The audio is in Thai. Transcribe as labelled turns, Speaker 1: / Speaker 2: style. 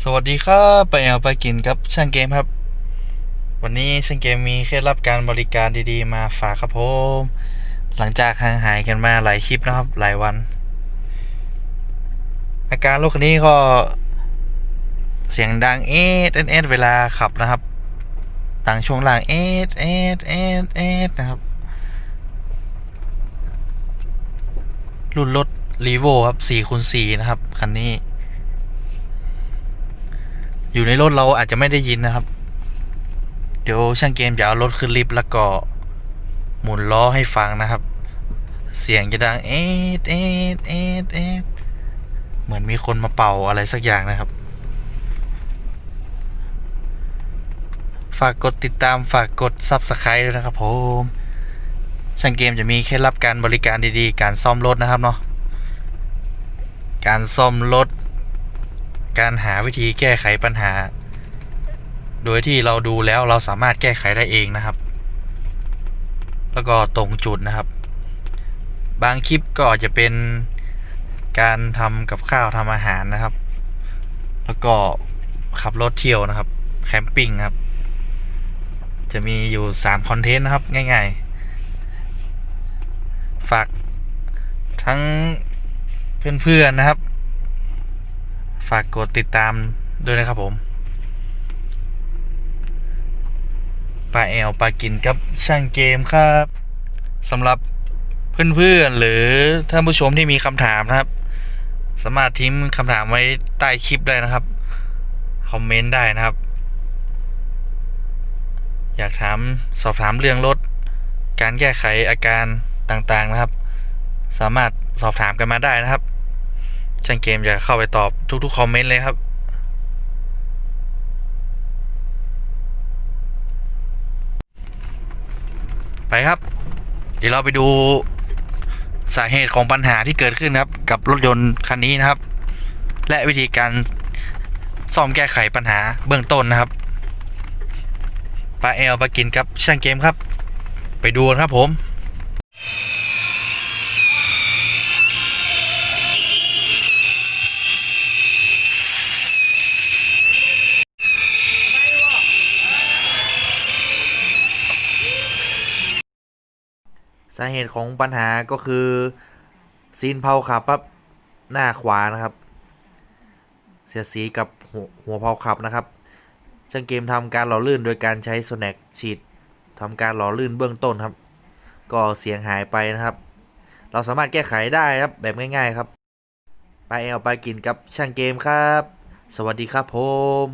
Speaker 1: สวัสดีครับไปเอาไปกินกับช่างเกมครับ วันนี้ช่างเกมมีเคล็ดลับการบริการดีๆ มาฝากครับผมหลังจากห่างหายกันมาหลายคลิปนะครับหลายวัน อาการโรคนี้ก็ เสียงดังเอสเอสเอสเวลาขับนะครับ ต่างช่วงล่างเอสเอสเอสเอสนะครับ รุ่นรถรีโวครับ4คูณ4นะครับคันนี้ อยู่ในรถเราอาจจะไม่ได้ยินนะครับ เดี๋ยวช่างเกมจะเอารถขึ้นลิฟต์แล้วก็หมุนล้อให้ฟังนะครับ เสียงจะดังเอดเอดเอดเอดเหมือนมีคนมาเป่าอะไรสักอย่างนะครับ ฝากกดติดตามฝากกด Subscribe ด้วยนะครับผมช่างเกมจะมีเคล็ดลับการบริการดีๆ การซ่อมรถนะครับเนาะ การซ่อมรถ การหาวิธีแก้ไขปัญหา โดยที่เราดูแล้วเราสามารถแก้ไขได้เองนะครับ แล้วก็ตรงจุดนะครับ บางคลิปก็อาจจะเป็นการทำกับข้าวทำอาหารนะครับ แล้วก็ขับรถเที่ยวนะครับ แคมปิ้งครับ จะมีอยู่3คอนเทนต์นะครับง่าย ๆ ฝากทั้งเพื่อนๆนะครับ ฝากกดติดตามด้วยนะครับผมปลาแอลปลากินกับช่างเกมครับสำหรับเพื่อนๆหรือท่านผู้ชมที่มีคำถามนะครับ สามารถทิ้งคำถามไว้ใต้คลิปได้นะครับ คอมเมนต์ได้นะครับ อยากถามสอบถามเรื่องรถการแก้ไขอาการต่างๆนะครับ สามารถสอบถามกันมาได้นะครับ ช่างเกมจะเข้าไปตอบทุกๆคอมเมนต์เลยครับ ไปครับ เดี๋ยวเราไปดูสาเหตุของปัญหาที่เกิดขึ้นครับ กับรถยนต์คันนี้นะครับ และวิธีการซ่อมแก้ไขปัญหาเบื้องต้นนะครับปลาแอลปลากินกับช่างเกมครับ ไปดูกันครับผม สาเหตุของปัญหาก็คือซีนเผาขับปั๊บหน้าขวานะครับ เสียสีกับหัวหัวเผาขับนะครับช่างเกมทำการหล่อลื่นโดยการใช้โซแนกฉีดทำการหล่อลื่นเบื้องต้นครับ ก็เสียงหายไปนะครับ เราสามารถแก้ไขได้ครับแบบง่าย ๆ ครับไปเอาไปกินกับช่างเกมครับ สวัสดีครับผม